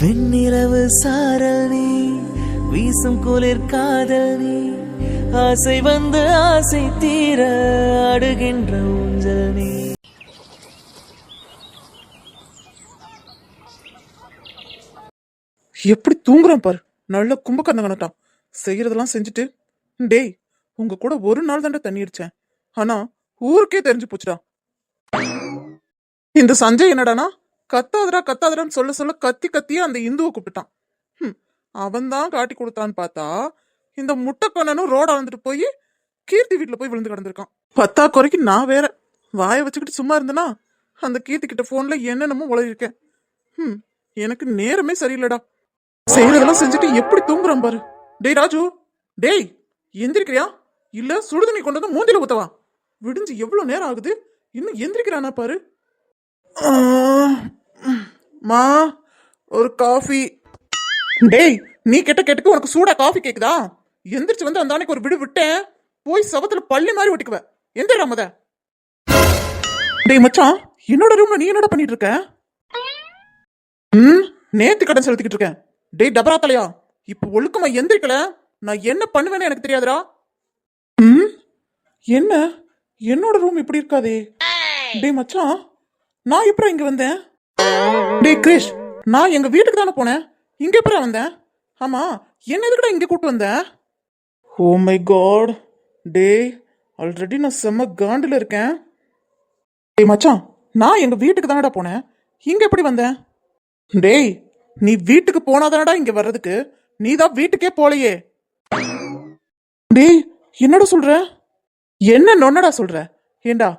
வெண்ணிலவு சாரல் நீ வீசும் குளிர் காதல் நீ ஆசை வந்து ஆசை தீர அடுகின்ற ஊஞ்சல் நீ. எப்படி தூங்குறான் பாரு. நல்ல கும்பகர்ண செய்யறதெல்லாம் செஞ்சுட்டு டேய் உங்க கூட ஒரு நாள் தாண்டா தண்ணி அடிச்சேன் ஆனா ஊருக்கே தெரிஞ்சு போச்சுடா. இந்த சஞ்சய் என்னடானா? கத்தாதரா கத்தாதரான்னு சொல்ல சொல்ல கத்தி கத்தியே அந்த இந்துவை கூப்பிட்டான். அவன் தான் காட்டி கொடுத்தான்னு பார்த்தா இந்த முட்டைக்கண்ணனும் ரோட வந்துட்டு போய் கீர்த்தி வீட்டில் போய் விழுந்து கிடந்திருக்கான். பத்தா குறைக்கு நான் வேற. வாயை வச்சுக்கிட்டு சும்மா இருந்தனா? அந்த கீர்த்தி கிட்ட ஃபோனில் என்னென்னமோ உழையிருக்கேன் ம் எனக்கு நேரமே சரியில்லடா. செய்யறதெல்லாம் செஞ்சுட்டு எப்படி தூங்குறான் பாரு. டேய் ராஜு டேய் எந்திரிக்கிறியா? இல்ல சுடுதண்ணி கொண்டு வந்து மூஞ்சில ஊத்தவா? விடிஞ்சு எவ்வளவு நேரம் ஆகுது? இன்னும் எந்திரிக்கிறானா பாரு. மா ஒரு காஃபி. டேய் நீ கெட்ட கெட்டுக்கு உனக்கு சூடா காஃபி கேக்குதா? எந்திரிச்சு வந்து அந்த அன்னைக்கு ஒரு விடு விட்டேன். போய் சவத்துல பள்ளி மாதிரி ஒட்டிக்குவேன் எந்திரா முத. டேய் மச்சான் என்னோட ரூம்ல நீ என்னடா பண்ணிட்டு இருக்க ம் நேத்து கடன் செலுத்திக்கிட்டு இருக்கேன். டேய் டபரா தலையா இப்ப ஒழுக்கமா எந்திரிக்கல. நான் என்ன பண்ணுவேன்னு எனக்கு தெரியாதுடா. ம் என்ன? என்னோட ரூம் இப்படி இருக்காதே. டேய் மச்சான் நான் எப்பறம் இங்க வந்தேன்? டே கிரிஷ் நான் எங்க வீட்டுக்கு தானே போனேன்? இங்க எப்பறம் வந்தேன் ஆமா என்ன எதுக்குடா இங்க கூட்டு வந்த? Oh my god. டேய் ஆல்ரெடி நான் செம்ம காண்டில் இருக்கேன். டே மச்சான் நான் எங்க வீட்டுக்கு தானடா போனேன்? இங்க எப்படி வந்தேன் டேய் நீ வீட்டுக்கு போனாதானடா இங்க வர்றதுக்கு? நீ தான் வீட்டுக்கே போலையே. டேய் என்னடா சொல்ற? என்ன நொன்னடா சொல்ற? ஏண்டா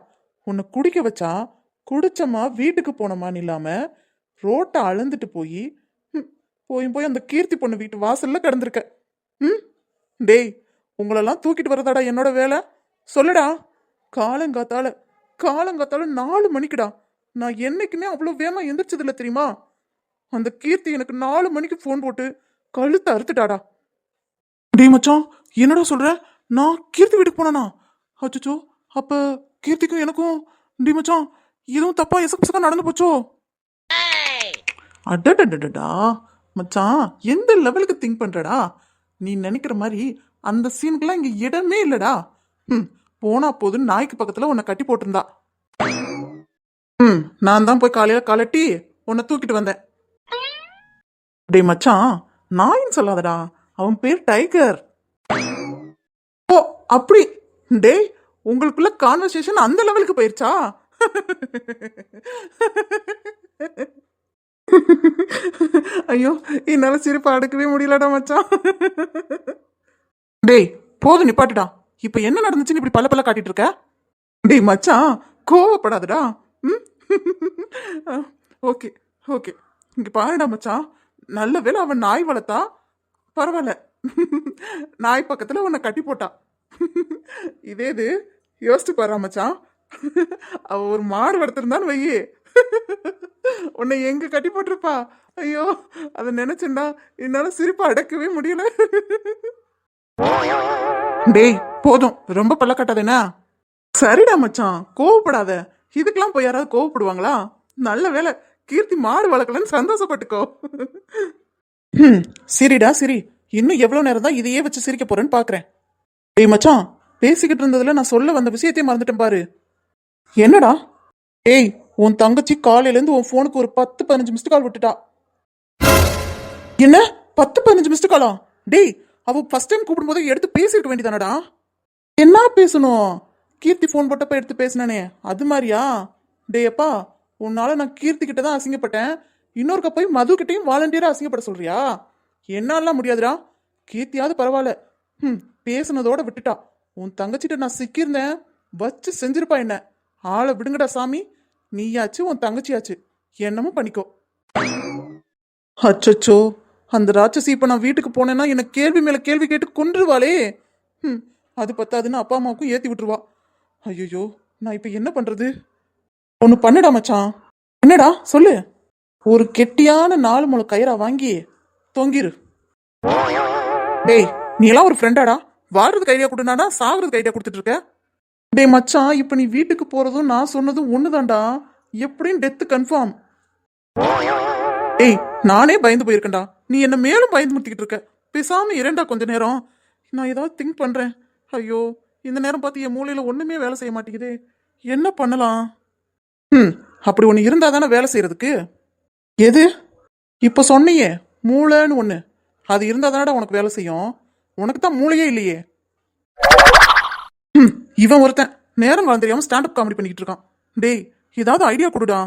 உன்னை குடிக்க வச்சா குடிச்சமா வீட்டுக்கு போனோமான்னு இல்லாமல் ரோட்டை அளந்துட்டு போய் போய் போய் அந்த கீர்த்தி பொண்ணு வீட்டு வாசல்ல கிடந்திருக்க. ம்? டேய் உங்களெல்லாம் தூக்கிட்டு வரதாடா என்னோட வேலை? சொல்லுடா. காலங்காத்தால காலங்காத்தால நாலு மணிக்குடா. நான் என்னைக்குமே அவ்வளோ வேகமாக எந்திரிச்சதில்ல தெரியுமா? அந்த கீர்த்தி எனக்கு நாலு மணிக்கு ஃபோன் போட்டு கழுத்தை அறுத்துட்டாடா. டே மச்சான் என்னடா சொல்கிற நான் கீர்த்தி வீட்டுக்கு போனேனா? அச்சோ அப்போ கீர்த்திக்கும் எனக்கும் டி மச்சான் எதுவும் தப்பா எசக்கு நடந்து போச்சோ? அடடடடா மச்சான் எந்த லெவலுக்கு திங்க் பண்றடா? நீ நினைக்கிற மாதிரி அந்த சீனுக்குலாம் இங்க இடமே இல்லடா. ம் போனா போது நாய்க்கு பக்கத்துல உன்னை கட்டி போட்டிருந்தா. ம் நான் தான் போய் காலையில கலட்டி உன்னை தூக்கிட்டு வந்தேன். டேய் மச்சான் நாயின்னு சொல்லாதடா. அவன் பேர் டைகர். ஓ அப்படி. டேய் உங்களுக்குள்ள கான்வர்சேஷன் அந்த லெவலுக்கு போயிருச்சா? ஐயோ என்னால சிரிப்பு அடுக்கவே முடியலடா மச்சான். டேய் போதும் நிப்பாட்டுடா. இப்ப என்ன நடந்துச்சுன்னு இப்படி பல பல காட்டிட்டு இருக்க? டேய் மச்சான் கோவப்படாதடா. Okay okay. இங்க பாருடா மச்சான். நல்ல வேளை அவன் நாய் வளர்த்தா? பரவாயில்ல. நாய் பக்கத்துல உன்னை கட்டி போட்டா. இதே இது யோசிச்சு பாரு மச்சான். அவ ஒரு மாடு வளர்த்துருந்தான்னு வையே. உன்னை எங்க கட்டி போட்டிருப்பா? ஐயோ அதை நினைச்சேன்டா என்னால சிரிப்பு அடக்கவே முடியல. டேய் போதும். ரொம்ப பல்ல கட்டாதேனா சரிடா மச்சான். கோவப்படாத. இதுக்கெல்லாம் போய் யாராவது கோவப்படுவாங்களா? நல்ல வேலை கீர்த்தி மாடு வளர்க்கலன்னு சந்தோஷப்பட்டுக்கோ. ம் சரிடா சரி. இன்னும் எவ்வளவு நேரம் தான் இதையே வச்சு சிரிக்க போறேன்னு பாக்குறேன். டேய் மச்சான் பேசிக்கிட்டு இருந்ததுல நான் சொல்ல வந்த விஷயத்தையும் மறந்துட்டேன் பாரு. என்னடா? ஏய் உன் தங்கச்சி காலையிலேருந்து உன் ஃபோனுக்கு ஒரு பத்து பதினஞ்சு மிஸ்டு கால் விட்டுட்டா. என்ன? பத்து பதினஞ்சு மிஸ்டு காலா டேய் அவ ஃபர்ஸ்ட் டைம் கூப்பிடும்போது எடுத்து பேசிருக்க வேண்டியதானடா? என்ன பேசணும்? கீர்த்தி ஃபோன் போட்டப்ப எடுத்து பேசினானே அது மாதிரியா? டேயப்பா உன்னால நான் கீர்த்தி கிட்ட தான் அசிங்கப்பட்டேன். இன்னொருக்க போய் மது கிட்டையும் வாலண்டியரா அசிங்கப்பட சொல்றியா? என்னாலாம் முடியாதுடா. கீர்த்தியாவது பரவாயில்ல. ம் பேசுனதோட விட்டுட்டா. உன் தங்கச்சிட்ட நான் சிக்கியிருந்தேன். வச்சு செஞ்சிருப்பா என்ன? ஆளை விடுங்கடா சாமி. நீயாச்சு உன் தங்கச்சியாச்சு. என்னமோ பண்ணிக்கோ. அச்சச்சோ அந்த ராட்சசி இப்ப நான் வீட்டுக்கு போனேன்னா என்ன கேள்வி மேல கேள்வி கேட்டு கொன்றுவாளே ம் அது பத்தாதுன்னு அப்பா அம்மாவுக்கும் ஏத்தி விட்டுருவா. ஐயோ நான் இப்ப என்ன பண்றது? ஒன்னு பண்ணுடா மச்சான். என்னடா சொல்லு. ஒரு கெட்டியான நாலு முழு கயிறா வாங்கி தொங்கிரு. டேய் நீ எல்லாம் ஒரு ஃப்ரெண்டாடா வாழ்றது ஐடியா கொடுனாடா சாகுறது ஐடியா கொடுத்துட்டு இருக்க? டே மச்சான் இப்போ நீ வீட்டுக்கு போறதும் நான் சொன்னதும் ஒண்ணுதான்டா. எப்படியும் டெத்து கன்ஃபார்ம் டேய் நானே பயந்து போயிருக்கேன்டா. நீ என்ன மேலும் பயந்து முத்திக்கிட்டு இருக்க. பேசாம இரண்டா கொஞ்ச நேரம். நான் ஏதாவது திங்க் பண்றேன். ஐயோ இந்த நேரம் பார்த்து என் மூளையில ஒண்ணுமே வேலை செய்ய மாட்டேங்குது. என்ன பண்ணலாம்? ம் அப்படி ஒன்று இருந்தால் தானே வேலை செய்கிறதுக்கு எது? இப்போ சொன்னியே மூளைன்னு ஒன்று அது இருந்தால் தானடா உனக்கு வேலை செய்யும். உனக்கு தான் மூளையே இல்லையே. இவன் ஒருத்தன். நேரம் காலம் தெரியாமல் ஸ்டாண்டப் காமெடி பண்ணிக்கிட்டு இருக்கான் டேய் ஏதாவது ஐடியா கொடுடா.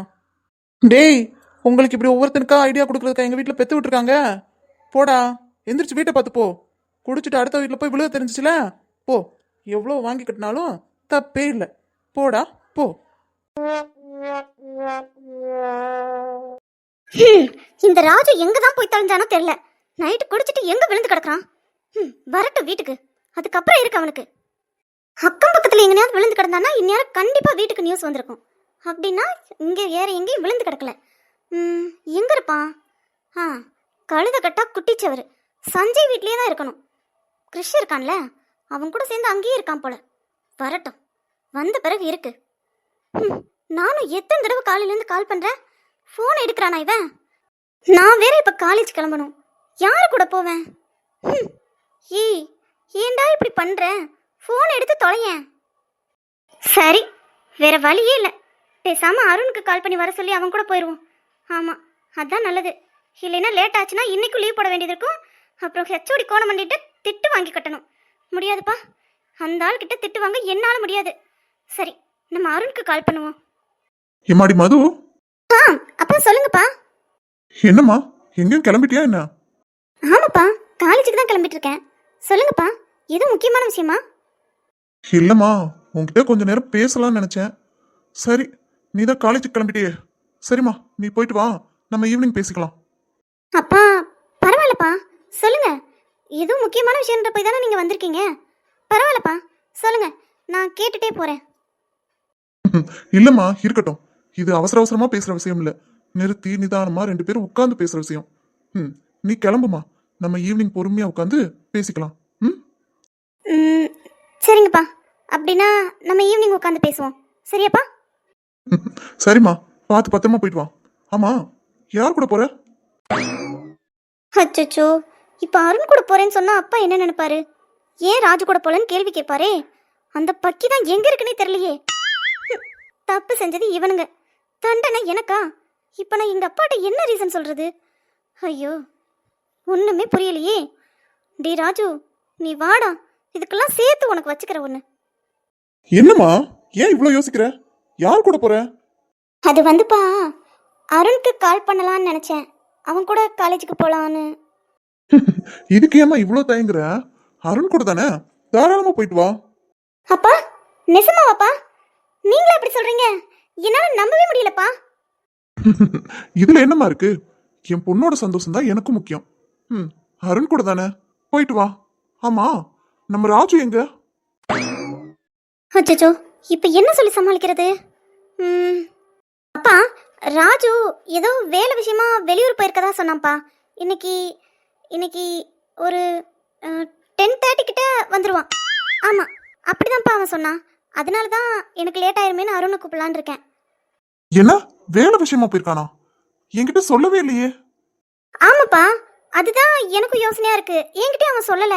டேய் உங்களுக்கு இப்படி ஒவ்வொருத்தனுக்கா ஐடியா கொடுக்குறதுக்கா எங்கள் வீட்டில் பெற்று விட்டுருக்காங்க? போடா எந்திரிச்சு வீட்டை பார்த்து போ. குடிச்சிட்டு அடுத்த வீட்டில் போய் விழுக தெரிஞ்சிச்சுல? போ. எவ்வளோ வாங்கி கட்டினாலும் தப்பே இல்லை. போடா போ. இந்த ராஜு எங்க தான் போய் தொலைஞ்சானோ தெரியல. நைட்டு குடிச்சிட்டு எங்க விழுந்து கிடக்குறான்? வரட்டும் வீட்டுக்கு. அதுக்கப்புறம் இருக்கு அவனுக்கு. அக்கம் பக்கத்துல எங்கேயாவது விழுந்து கிடந்தானா இந்நேரம் கண்டிப்பாக வீட்டுக்கு நியூஸ் வந்திருக்கும். அப்படின்னா இங்கே வேற எங்கேயும் விழுந்து கிடக்கல. ம், எங்க இருப்பான் ஆ கழுத கட்டா குட்டிச்சவர். சஞ்சய் வீட்லேயே தான் இருக்கணும். கிருஷ் இருக்கான்ல அவன் கூட சேர்ந்து அங்கேயே இருக்கான் போல. வரட்டும். வந்த பிறகு இருக்கு. நானும் எத்தனை தடவை காலையிலேருந்து கால் பண்ணுறேன் ஃபோன் எடுக்கிறானா இவன்? நான் வேற இப்போ காலேஜ் கிளம்பணும். யாரு கூட போவேன்? ஏய் ஏன்டா இப்படி பண்ணுறேன் ஃபோன் எடுத்து தொலையேன். சரி வேற வழியே இல்லை. பேசாம அருணுக்கு கால் பண்ணி வர சொல்லி அவன் கூட போயிடுவோம் ஆமா அதான் நல்லது. இல்லைன்னா லேட் ஆச்சுன்னா இன்னைக்கும் லீவ் போட வேண்டியது இருக்கும். அப்புறம் ஹெச்ஓடி கோணம் பண்ணிட்டு திட்டு வாங்கி கட்டணும். முடியாதுப்பா. அந்த ஆள் கிட்ட திட்டு வாங்க என்னால முடியாது. சரி நம்ம அருணுக்கு கால் பண்ணுவோம். எம்மாடி மது? ஆ அப்பா சொல்லுங்கப்பா. என்னம்மா? எங்கேயும் கிளம்பிட்டியா என்ன? ஆமாப்பா காலேஜுக்கு தான் கிளம்பிட்டு இருக்கேன். சொல்லுங்கப்பா எதுவும் முக்கியமான விஷயமா? இல்லைம்மா உன்கிட்ட கொஞ்ச நேரம் பேசலாம்னு நினச்சேன். சரி நீ தான் காலேஜுக்கு கிளம்பிட்டியே. சரிம்மா நீ போயிட்டு வா. நம்ம ஈவினிங் பேசிக்கலாம். அப்பா பரவாயில்லப்பா. சொல்லுங்க. எதுவும் முக்கியமான விஷயம்ன்ற போய் தானே நீங்க வந்திருக்கீங்க? பரவாயில்லப்பா. சொல்லுங்க. நான் கேட்டுட்டே போறேன். இல்லைம்மா இருக்கட்டும். இது அவசர அவசரமா பேசுற விஷயம் இல்லை. நிறுத்தி நிதானமா ரெண்டு பேரும் உட்காந்து பேசுற விஷயம். ம் நீ கிளம்புமா? நம்ம ஈவினிங் பொறுமையா உட்காந்து பேசிக்கலாம். ம், சரிங்கப்பா. அப்படின்னா நம்ம ஈவினிங் உட்காந்து பேசுவோம். சரியாப்பா? சரிம்மா பார்த்து பத்திரமா போயிட்டு வா. ஆமா யார் கூட போற? அச்சச்சோ இப்போ அருண் கூட போறேன்னு சொன்னா அப்பா என்ன நினைப்பாரு? ஏன் ராஜு கூட போலன்னு கேள்வி கேட்பாரே? அந்த பக்கி தான் எங்க இருக்குன்னே தெரியலையே. தப்பு செஞ்சது இவனுங்க. தண்டனை எனக்கா? இப்போ நான் எங்க அப்பாட்ட என்ன ரீசன் சொல்றது? ஐயோ ஒண்ணுமே புரியலையே. டே ராஜு நீ வாடா. இதுக்கெல்லாம் சேர்த்து உனக்கு வச்சுக்கிற ஒன்று என்னம்மா? ஏன் இவ்வளோ யோசிக்கிற? யார் கூட போற? அது வந்துப்பா. அருணுக்கு கால் பண்ணலான்னு நினச்சேன். அவன் கூட காலேஜுக்கு போகலான்னு இதுக்கு ஏம்மா இவ்வளோ தயங்குற? அருண் கூட தானே? தாராளமா போயிட்டு வா. அப்பா நிஜமாவாப்பா நீங்களா அப்படி சொல்றீங்க? என்னால நம்பவே முடியலப்பா. இதுல என்னம்மா இருக்கு? என் பொண்ணோட சந்தோஷம் தான் எனக்கும் முக்கியம். ம் அருண் கூட தானே? போயிட்டு வா. ஆமா நம்ம ராஜு எங்க? அச்சச்சோ இப்போ என்ன சொல்லி சமாளிக்கிறது? அப்பா ராஜு ஏதோ வேலை விஷயமா வெளியூர் போயிருக்கதா சொன்னான்ப்பா. இன்னைக்கு இன்னைக்கு ஒரு டென் தேர்ட்டி கிட்ட வந்துருவான். ஆமாம் அப்படிதான்ப்பா அவன் சொன்னான். அதனால தான் எனக்கு லேட் ஆயிருமேனு அருணை கூப்பிடலான்னு இருக்கேன். என்ன? வேலை விஷயமா போயிருக்கானா? என்கிட்ட சொல்லவே இல்லையே. ஆமாப்பா அதுதான் எனக்கும் யோசனையா இருக்கு. என்கிட்ட அவன் சொல்லல.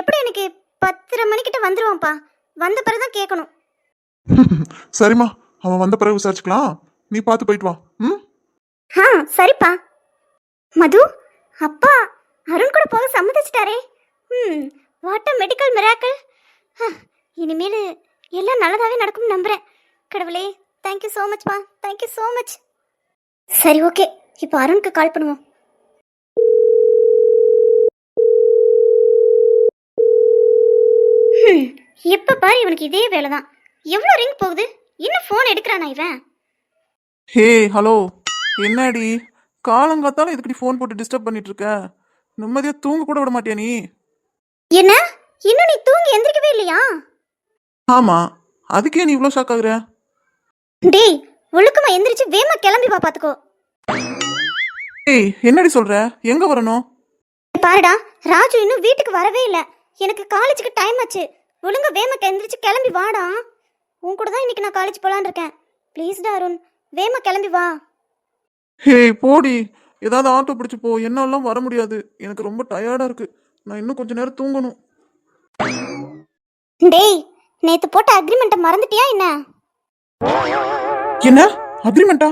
எப்படி எனக்கு பத்தரை மணிக்கிட்ட வந்துருவான்ப்பா. வந்த பிறகு தான் கேட்கணும். சரிம்மா அவன் வந்த பிறகு விசாரிச்சுக்கலாம். நீ பார்த்து போயிட்டு வா. ம்? ஆ சரிப்பா. மது அப்பா அருண் கூட போக சம்மதிச்சிட்டாரே. ம் வாட் அ மெடிக்கல் மிராக்கிள் இனிமேல் எல்லாம் நல்லதாகவே நடக்கும்னு நம்புகிறேன் கடவுளே தேங்க்யூ ஸோ மச்ப்பா தேங்க்யூ ஸோ மச் சரி ஓகே இப்போ அருணுக்கு கால் பண்ணுவோம். ஹம், எப்ப பாரு இவனுக்கு இதே வேலை தான் எவ்வளோ ரிங் போகுது? இன்னும் ஃபோன் எடுக்கிறானா இவன்? Hey hello. என்னடி? காலங்காத்தாலும் இதுக்கடி ஃபோன் போட்டு டிஸ்டர்ப் பண்ணிட்டு இருக்க நிம்மதியா தூங்க கூட விட மாட்டியா நீ? என்ன? இன்னும் நீ தூங்கி எந்திரிக்கவே இல்லையா? ஆமா. அதுக்கே நீ இவ்வளோ ஷாக் ஆகுற? டேய் ஒழுக்கமா எந்திரிச்சு வேமா கிளம்பி வா பாத்துக்கோ. ஏய் என்னடி சொல்ற? எங்க வரணும்? பாருடா ராஜு இன்னும் வீட்டுக்கு வரவே இல்ல. எனக்கு காலேஜுக்கு டைம் ஆச்சு. ஒழுங்கா வேமா எந்திரிச்சு கிளம்பி வாடா. உன் கூட தான் இன்னைக்கு நான் காலேஜ் போலான்னு இருக்கேன். ப்ளீஸ்டா அருண் வேமா கிளம்பி வா. ஹே போடி. ஏதாவது ஆட்டோ பிடிச்சு போ. என்னாலாம் வர முடியாது. எனக்கு ரொம்ப டயர்டா இருக்கு. நான் இன்னும் கொஞ்ச நேரம் தூங்கணும். டேய் நேத்து போட்ட அக்ரிமெண்ட்டை மறந்துட்டியா என்ன? என்ன? அக்ரிமெண்டா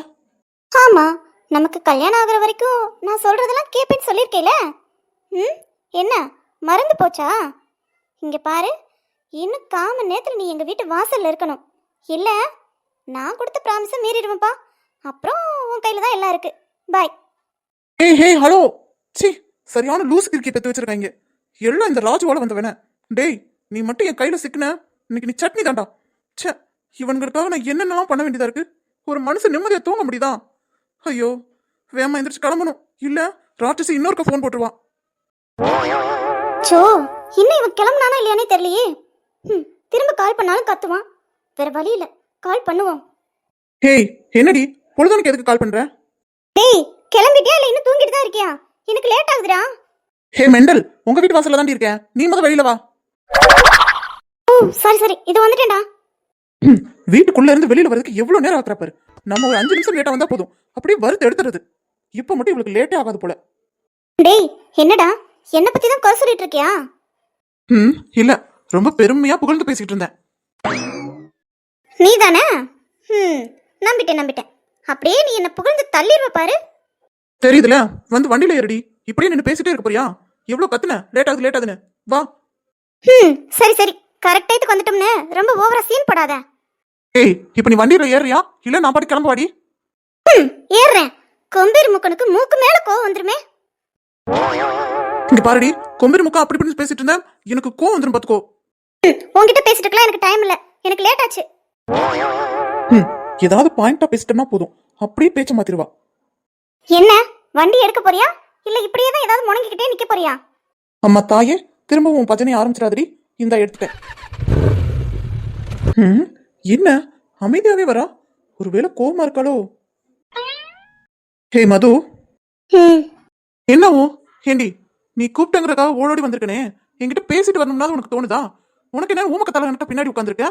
ஆமா. நமக்கு கல்யாணம் ஆகுற வரைக்கும் நான் சொல்றதெல்லாம் கேப்பேன்னு சொல்லியிருக்கேல ம்? என்ன? மறந்து போச்சா? இங்க பாரு. இன்னும் காம நேரத்தில் நீ எங்க வீட்டு வாசல்ல இருக்கணும். இல்ல நான் கொடுத்த ப்ராமிஸை மீறிடுவேன்ப்பா. அப்புறம் உன் கையில தான் எல்லாம் இருக்கு. பாய் ஏய் ஹே ஹலோ. சி சரியான லூஸ் கிரிக்கி பெத்து வச்சிருக்காங்க. எல்லாம் இந்த ராஜுவால வந்தவன. டேய் நீ மட்டும் என் கையில சிக்கின? இன்னைக்கு நீ சட்னி தாண்டா. ச்சே இவனுங்களுக்காக நான் என்னென்னலாம் பண்ண வேண்டியதா இருக்கு? ஒரு மனுஷன் நிம்மதியா தூங்க முடியுதா? ஐயோ வேமா எந்திரிச்சு கிளம்பணும். இல்ல ராட்சசி இன்னொருக்க ஃபோன் போட்டுருவான் சோ இன்னும் இவன் கிளம்புனானா இல்லையானே தெரியலையே. ம் திரும்ப கால் பண்ணாலும் கத்துவான். வேற வழி இல்ல. கால் பண்ணுவோம். ஹேய் என்னடி? பொழுதுனுக்கு எதுக்கு கால் பண்ற? டேய் கிளம்பிட்டியா இல்ல இன்னும் தூங்கிட்டு தான் இருக்கியா? எனக்கு லேட் ஆகுதுடா. ஹே மெண்டல் உங்க வீட்டு வாசல்ல தாண்டி இருக்கேன். நீ முத வெளியில வா. ஓ சரி சரி இது வந்துட்டேன்டா. வீட்டுக்குள்ள இருந்து வெளியில வரதுக்கு எவ்வளவு நேரம் ஆகுறா பாரு. நம்ம ஒரு அஞ்சு நிமிஷம் லேட்டா வந்தா போதும். அப்படியே வறுத்து எடுத்துறது இப்ப மட்டும் இவளுக்கு லேட்டே ஆகாது போல. டேய் என்னடா? என்ன பத்தி தான் குறை சொல்லிட்டு இருக்கியா? ம் இல்ல. ரொம்ப பெருமையா புகழ்ந்து பேசிட்டு இருந்தேன். நீ தானே ம் நம்பிட்டேன் நம்பிட்டேன். அப்படியே நீ என்ன புகழ்ந்து தள்ளிடுவ பாரு. தெரியுதுல? வந்து வண்டியில ஏறடி. இப்படியே நின்னு பேசிட்டே இருக்க போறியா? எவ்வளவு கத்துன? லேட் ஆகுது லேட் ஆகுதுன்னு. வா. ம் சரி சரி. கரெக்ட் டைத்துக்கு வந்துட்டோம்னு ரொம்ப ஓவரா சீன் போடாத. ஏய் இப்ப நீ வண்டியில ஏறியா இல்ல நான் பாட்டி கிளம்ப வாடி ம் ஏறுறேன். கொம்பீர் முக்கனுக்கு மூக்கு மேல கோவம் வந்துருமே. இங்க பாருடி கொம்பேரி முக்கா அப்படி இப்படின்னு பேசிட்டு இருந்தேன். எனக்கு கோவம் வந்துரும் பாத்துக்கோ. உன்கிட்ட பேசிட்டுக்கலாம் எனக்கு டைம் இல்ல. எனக்கு லேட் ஆச்சு. ஏதாவது பாயிண்டா பேசிட்டோம்னா போதும். அப்படியே பேச்ச மாத்திருவா என்ன? வண்டி எடுக்க போறியா? இல்ல இப்படியே தான் ஏதாவது முணங்கிக்கிட்டே நிக்க போறியா? அம்மா தாயே திரும்ப உன் பஜனை ஆரம்பிச்சிடாதடி. இந்தா எடுத்துட்டேன் என்ன? அமைதியாவே வரா? ஒருவேளை கோவமா இருக்காளோ? ஹே மது. என்னவோ ஏண்டி நீ கூப்பிட்டங்கிறக்காக ஓடோடி வந்திருக்கனே. என்கிட்ட பேசிட்டு வரணும்னா உனக்கு தோணுதா? உனக்கு என்ன ஊமக்க தலை பின்னாடி உட்காந்துருக்க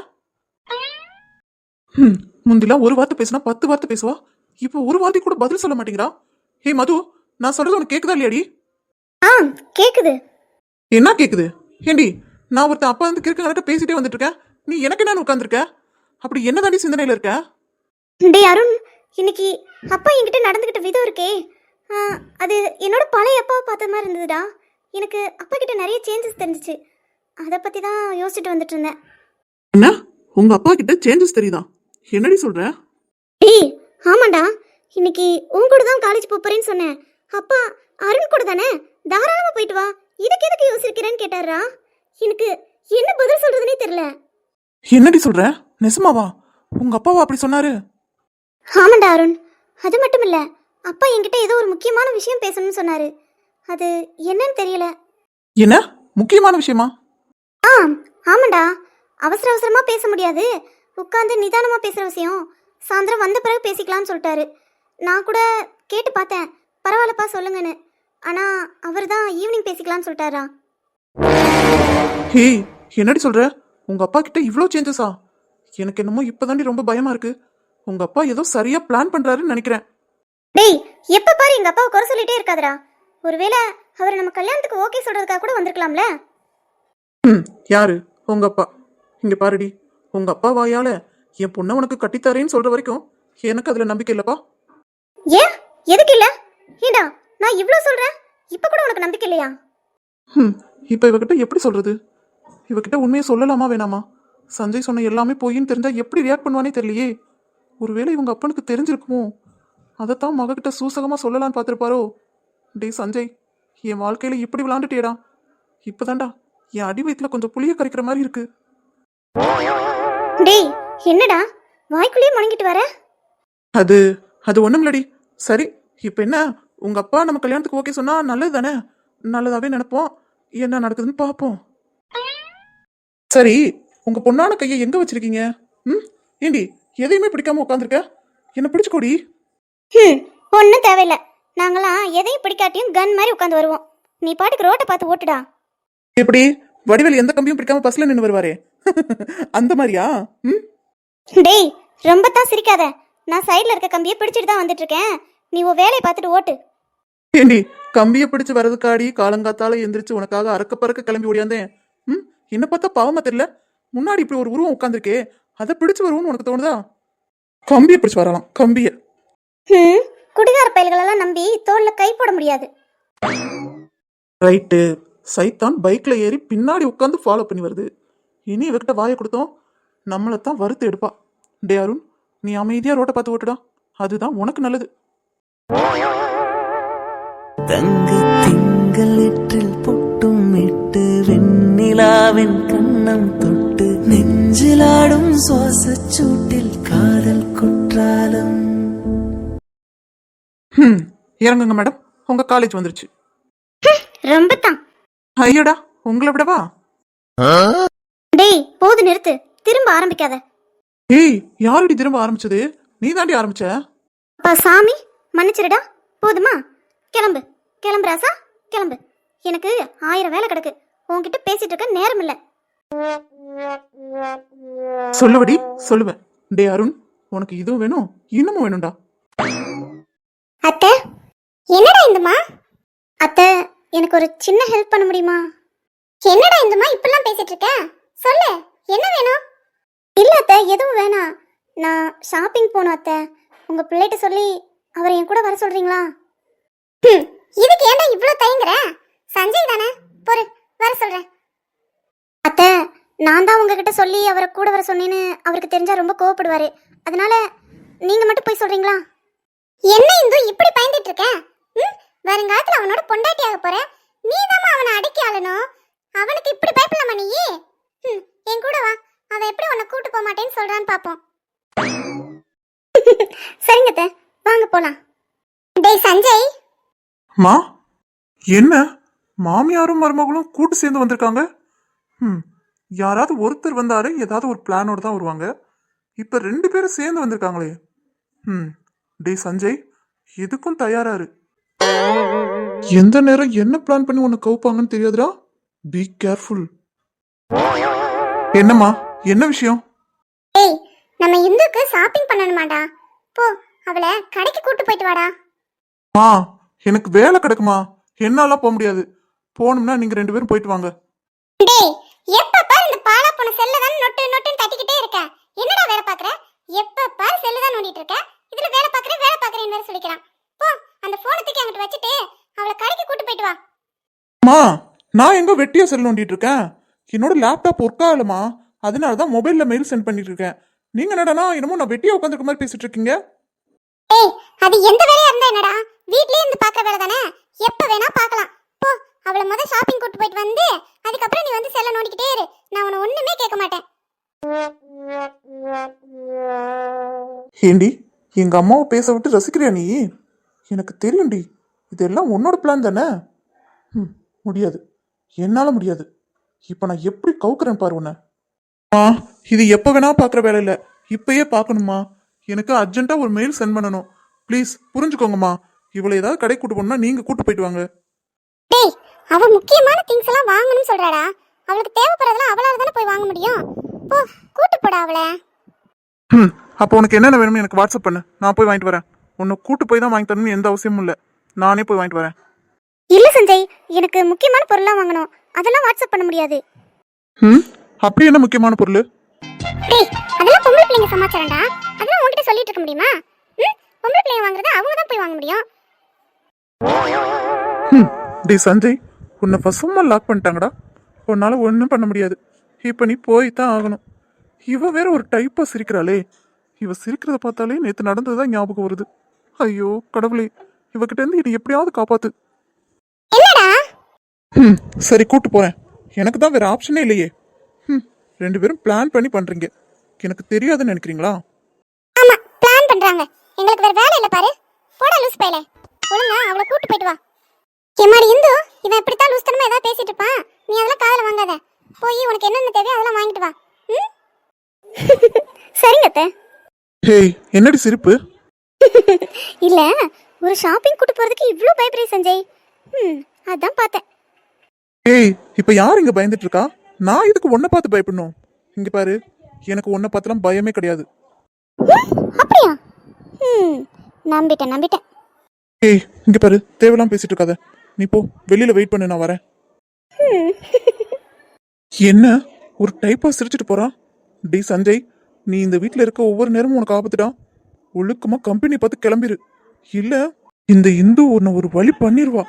ம் முந்திலாம் ஒரு வார்த்தை பேசினா பத்து வார்த்தை பேசுவா? இப்போ ஒரு வார்த்தை கூட பதில் சொல்ல மாட்டேங்கிறா. ஹே மது நான் சொல்றது உனக்கு கேக்குதா இல்லையாடி? ஆ கேக்குது. என்ன கேக்குது? ஏண்டி நான் ஒருத்தன் அப்பா வந்து கிறுக்கங்கிட்ட பேசிட்டே வந்துட்டு இருக்கேன் நீ எனக்கு என்ன உட்காந்துருக்க அப்படி என்ன தாண்டி சிந்தனையில இருக்க? டேய் அருண் இன்னைக்கு அப்பா என்கிட்ட நடந்துக்கிட்ட விதம் இருக்கே. அது என்னோட பழைய அப்பாவை பார்த்த மாதிரி இருந்ததுடா. எனக்கு அப்பா கிட்ட நிறைய சேஞ்சஸ் தெரிஞ்சிச்சு. அதை பற்றி தான் யோசிச்சுட்டு வந்துட்டு இருந்தேன் என்ன உங்க அப்பா கிட்ட சேஞ்சஸ் தெரியுதா? என்னடி சொல்ற? டேய் ஆமாண்டா. இன்னைக்கு உன் கூட தான் காலேஜ் போறேன்னு சொன்னேன். அப்பா அருண் கூட தானே? தாராளமாக போயிட்டு வா. இதுக்கு எதுக்கு யோசிக்கிறேன்னு கேட்டாரா? எனக்கு என்ன பதில் சொல்றதுனே தெரியல. என்னடி சொல்ற? நெசமாவா உங்க அப்பாவா அப்படி சொன்னாரு? ஆமாண்டா அருண். அது மட்டும் இல்ல அப்பா என்கிட்ட ஏதோ ஒரு முக்கியமான விஷயம் பேசணும்னு சொன்னாரு. அது என்னன்னு தெரியல. என்ன? முக்கியமான விஷயமா? ஆ ஆமாண்டா. அவசர அவசரமா பேச முடியாது. உட்காந்து நிதானமா பேசுற விஷயம். சாயந்தரம் வந்த பிறகு பேசிக்கலாம்னு சொல்லிட்டாரு. நான் கூட கேட்டு பார்த்தேன். பரவாயில்லப்பா சொல்லுங்கன்னு. ஆனா அவர் தான் ஈவினிங் பேசிக்கலாம்னு சொல்லிட்டாரா. ஹே என்னடி சொல்ற? உங்க அப்பா கிட்ட இவ்ளோ சேஞ்சஸா எனக்கு என்னமோ இப்பதாண்டி ரொம்ப பயமா இருக்கு. உங்க அப்பா ஏதோ சரியா பிளான் பண்றாருன்னு நினைக்கிறேன். டேய் எப்ப பாரு எங்க அப்பாவை குறை சொல்லிட்டே இருக்காதடா. ஒருவேளை அவர் நம்ம கல்யாணத்துக்கு ஓகே சொல்றதுக்காக கூட வந்திருக்கலாம்ல? ம் யாரு? உங்க அப்பா. இங்க பாருடி. உங்க அப்பா வாயால என் பொண்ணை உனக்கு கட்டித்தாரேன்னு சொல்ற வரைக்கும் எனக்கு அதுல நம்பிக்கை இல்லப்பா. ஏன்? எதுக்கு இல்ல? ஏண்டா நான் இவ்ளோ சொல்றேன்? இப்ப கூட உனக்கு நம்பிக்கை இல்லையா? ம் இப்போ இவகிட்ட எப்படி சொல்றது? இவகிட்ட உண்மையை சொல்லலாமா வேணாமா? சஞ்சய் சொன்ன எல்லாமே பொய்ன்னு தெரிஞ்சா எப்படி ரியாக்ட் பண்ணுவானே தெரியலையே. ஒருவேளை இவங்க அப்பனுக்கு தெரிஞ்சிருக்குமோ? அதைத்தான் மகக்கிட்ட சூசகமா சொல்லலான்னு பார்த்துருப்பாரோ? டேய் சஞ்சய் என் வாழ்க்கையில இப்படி விளாண்டுட்டேடா இப்பதான்டா என் அடி வயித்துல கொஞ்சம் புளிய கரைக்கிற மாதிரி இருக்கு. டேய் என்னடா? வாய்க்குள்ளேயே முணங்கிட்டு வர? அது அது ஒண்ணுமில்லடி சரி இப்போ என்ன? உங்க அப்பா நம்ம கல்யாணத்துக்கு ஓகே சொன்னா நல்லது தானே நல்லதாவே நினைப்போம். என்ன நடக்குதுன்னு பார்ப்போம். சரி உங்க பொண்ணான கையை எங்க வச்சிருக்கீங்க? ம்? ஏண்டி எதையுமே பிடிக்காம உட்காந்துருக்க என்ன பிடிச்சுக்கோடி. ஹம் ஒன்றும் தேவையில்ல. நாங்களாம் எதையும் பிடிக்காட்டியும் கன் மாதிரி உட்காந்து வருவோம். நீ பாட்டுக்கு ரோட்டை பார்த்து ஓட்டுடா. எப்படி? வடிவேல் எந்த கம்பியும் பிடிக்காம பஸ்ல நின்று வருவாரே? அந்த மாதிரியா? ம்? டேய் ரொம்ப தான் சிரிக்காத. நான் சைடில் இருக்க கம்பியை பிடிச்சிட்டு தான் வந்துட்டு இருக்கேன் நீ உன் வேலையை பார்த்துட்டு ஓட்டு. ஏண்டி கம்பியை பிடிச்சு வரதுக்காடி காலங்காத்தால எந்திரிச்சு உனக்காக அறக்க பறக்க கிளம்பி ஓடியாந்தேன். ம்? என்ன பார்த்தா பாவமா தெரியல. முன்னாடி இப்படி ஒரு உருவம் உட்காந்துருக்கே அதை பிடிச்சு வருவோம்னு உனக்கு தோணுதா? கம்பியை பிடிச்சு வரலாம். கம்பியை. ம் குடிகார பயல்களெல்லாம் நம்பி தோல்ல கை போட முடியாது. ரைட்டு சைத்தான் பைக்ல ஏறி பின்னாடி உட்காந்து ஃபாலோ பண்ணி வருது. இனி இவகிட்ட வாயை கொடுத்தோம். நம்மளை தான் வறுத்து எடுப்பா. டே அருண் நீ அமைதியா ரோட்டை பார்த்து ஓட்டுடா. அதுதான் உனக்கு நல்லது. தங்க திங்கள் எற்றில் பொட்டும் இட்டு வெண்ணிலாவின் கண்ணம் தொட்டு நெஞ்சிலாடும் சுவாச சூட்டில் காதல் குற்றாலம். ம் இறங்குங்க மேடம். உங்க காலேஜ் வந்துருச்சு. ரொம்ப தான் ஐயடா உங்களை விடவா? டேய் போது நிறுத்து. திரும்ப ஆரம்பிக்காத. ஏய் யாரடி திரும்ப ஆரம்பிச்சது? நீ தாண்டி ஆரம்பிச்ச? அப்பா சாமி மன்னிச்சிருடா. போதுமா? கிளம்பு. கிளம்பு ராசா. கிளம்பு. எனக்கு ஆயிரம் வேலை கிடக்கு. உன்கிட்ட பேசிட்டு இருக்க நேரம் இல்ல. சொல்லுவடி சொல்லுவேன் டே அருண் உனக்கு இதுவும் வேணும் இன்னமும் வேணும்டா. அத்தை என்னடா இந்தமா அத்தை எனக்கு ஒரு சின்ன ஹெல்ப் பண்ண முடியுமா? என்னடா இந்தமா இப்பெல்லாம் பேசிட்டு இருக்க? சொல்லு என்ன வேணும்? இல்ல அத்தை எதுவும் வேணாம். நான் ஷாப்பிங் போகணும் அத்தை. உங்க பிள்ளைகிட்ட சொல்லி அவரை என் கூட வர சொல்றீங்களா? இதுக்கு ஏன்டா இவ்வளோ தயங்குற? சஞ்சய் தானே? பொறு வர சொல்றேன். அத்தை நான் தான் உங்ககிட்ட சொல்லி அவரை கூட வர சொன்னேன்னு அவருக்கு தெரிஞ்சா ரொம்ப கோவப்படுவாரு. அதனால நீங்க மட்டும் போய் சொல்றீங்களா? என்ன இந்து இப்படி பயந்துட்டு இருக்க? ம் வருங்காலத்துல அவனோட பொண்டாட்டியாக போற? நீ தான் அவனை அடக்கி ஆளணும். அவனுக்கு இப்படி பயப்படலாமா நீ? ம் என் கூட வா. அவன் எப்படி உன்னை கூட்டு போக மாட்டேன்னு சொல்றான்னு பாப்போம். சரிங்க வாங்க போலாம். டேய் சஞ்சய். மா என்ன? மாமியாரும் மருமகளும் கூட்டு சேர்ந்து வந்திருக்காங்க? ம் யாராவது ஒருத்தர் வந்தாரு ஏதாவது ஒரு பிளானோட தான் வருவாங்க. இப்ப ரெண்டு பேரும் சேர்ந்து வந்திருக்காங்களே. ம் டேய் சஞ்சய் எதுக்கும் தயாராரு எந்த நேரம் என்ன பிளான் பண்ணி உன்னை கவுப்பாங்கன்னு தெரியாதுடா? பி கேர்ஃபுல் என்னம்மா? என்ன விஷயம்? டேய் நம்ம இந்துக்கு ஷாப்பிங் பண்ணணுமாடா. போ அவளை கடைக்கு கூட்டு போயிட்டு வாடா. மா எனக்கு வேலை கிடக்குமா? என்னால போக முடியாது. போகணும்னா நீங்க ரெண்டு பேரும் போயிட்டு வாங்க. டேய் எப்ப பாரு இந்த பாலா போன செல்ல தான் நொட்டு நொட்டுன்னு தட்டிக்கிட்டே இருக்க. என்னடா வேலை பாக்குற எப்ப பாரு செல்லு தான் நோண்டிட்டு இருக்க. இதுல வேலை பாக்குறேன் வேலை பாக்குறேன்னு வேற சொல்லிக்கிறான். போ அந்த போனை தூக்கி அங்கிட்டு வச்சுட்டு அவளை கடைக்கு கூட்டு போயிட்டு வா. நான் எங்க வெட்டியா செல் நோண்டிட்டு இருக்கேன்? என்னோட லேப்டாப் ஒர்க் ஆகலமா? அதனால தான் மொபைல்ல மெயில் சென்ட் பண்ணிட்டு இருக்கேன். நீங்க என்னடா என்னமோ நான் வெட்டியா உட்காந்துருக்க மாதிரி பேசிட்டு இருக்கீங்க? ஏய் அது எந்த வேலையா இருந்தா என்னடா? வீட்லயே இருந்து பாக்குற வேலை தானே? எப்ப வேணா பார்க்கலாம். போ அவளை முத ஷாப்பிங் கூட்டு போயிட்டு வந்து அதுக்கப்புறம் நீ வந்து செல்ல நோண்டிக்கிட்டே இரு. நான் உன்னை ஒண்ணுமே கேட்க மாட்டேன். ஏண்டி எங்க அம்மாவை பேச விட்டு ரசிக்கிறியா நீ? எனக்கு தெரியும்டி இதெல்லாம் உன்னோட பிளான் தானே? ம் முடியாது. என்னால முடியாது. இப்போ நான் எப்படி கவுக்குறேன் பாரு உன்னை. ஆ இது எப்போ வேணா பார்க்குற வேலை இல்லை. இப்பயே பார்க்கணுமா எனக்கு அர்ஜென்ட்டாக ஒரு மெயில் சென்ட் பண்ணணும். ப்ளீஸ் புரிஞ்சுக்கோங்கம்மா. இவளை ஏதாவது கடை கூட்டு போகணும்னா நீங்கள் கூட்டு போயிட்டு வாங்க. டேய் அவ முக்கியமான திங்ஸ் எல்லாம் வாங்கணும்னு சொல்றாடா. அவளுக்கு தேவைப்படுறதெல்லாம் அவளால தானே போய் வாங்க முடியும். போ கூட்டு போடா அவளை. ம் அப்போ உனக்கு என்னென்ன வேணும்னு எனக்கு வாட்ஸ்அப் பண்ணு. நான் போய் வாங்கிட்டு வரேன். உன்னை கூட்டு போய் தான் வாங்கி தரணும்னு எந்த அவசியமும் இல்லை. நானே போய் வாங்கிட்டு வரேன். இல்ல சஞ்சய் எனக்கு முக்கியமான பொருள்லாம் வாங்கணும். அதெல்லாம் வாட்ஸ்அப் பண்ண முடியாது. ம்? அப்படி என்ன முக்கியமான பொருள்? டேய் அதெல்லாம் பொம்பளை பிள்ளைங்க சமாச்சாரம்டா. அதெல்லாம் உன்கிட்ட சொல்லிட்டு இருக்க முடியுமா? ம்? பொம்பளை பிள்ளைங்க வாங்குறத அவங்க தான் போய் வாங்க முடியும். ம். டேய் சஞ்சய் உன்னை சும்மா லாக் பண்ணிட்டாங்கடா. உன்னால் ஒன்றும் பண்ண முடியாது. இப்போ நீ போய் தான் ஆகணும். இவ வேற ஒரு டைப்பாக சிரிக்கிறாளே. இவ சிரிக்கிறத பார்த்தாலே நேற்று நடந்தது தான் ஞாபகம் வருது. ஐயோ கடவுளே இவகிட்ட இருந்து என்னை எப்படியாவது காப்பாத்து. ம் சரி கூட்டு போகிறேன் எனக்கு தான் வேற ஆப்ஷனே இல்லையே. ம் ரெண்டு பேரும் பிளான் பண்ணி பண்ணுறீங்க எனக்கு தெரியாதுன்னு நினைக்கிறீங்களா? ஆமா பிளான் பண்றாங்க. எங்களுக்கு வேற வேலை இல்ல பாரு. போடா லூஸ் பையல ஒழுங்கா அவளை கூட்டு போயிட்டு வா. எம்மாடி இந்து இவன் இப்படித்தான் லூஸ் தனமா ஏதாவது பேசிட்டு இருப்பான். நீ அதெல்லாம் காதுல வாங்காத. போய் உனக்கு என்னென்ன தேவையோ அதெல்லாம் வாங்கிட்டு வா. ம்? சரிங்க அத்தை. ஹேய் என்னடி சிரிப்பு? இல்லை ஒரு ஷாப்பிங் கூட்டு போகிறதுக்கு இவ்வளோ பயப்படுறே சஞ்சய். ம் அதான் பார்த்தேன். ஏய் இப்போ யார் இங்கே பயந்துட்டு இருக்கா நான் இதுக்கு ஒன்றை பார்த்து பயப்படணும்? இங்கே பாரு எனக்கு ஒன்றை பார்த்துலாம் பயமே கிடையாது. அப்படியா? ம் நம்பிட்டேன் நம்பிட்டேன். ஏய் இங்கே பாரு தேவையெல்லாம் பேசிட்டு இருக்காத நீ போ வெளியில் வெயிட் பண்ணு நான் வரேன். என்ன? ஒரு டைப்பாக சிரிச்சிட்டு போகிறான் டி சஞ்சய் நீ இந்த வீட்டில் இருக்க ஒவ்வொரு நேரமும் உனக்கு ஆபத்துடா? ஒழுக்கமா கம்பெனி பார்த்து கிளம்பிரு. இல்ல இந்த இந்து உன்னை ஒரு வழி பண்ணிருவா.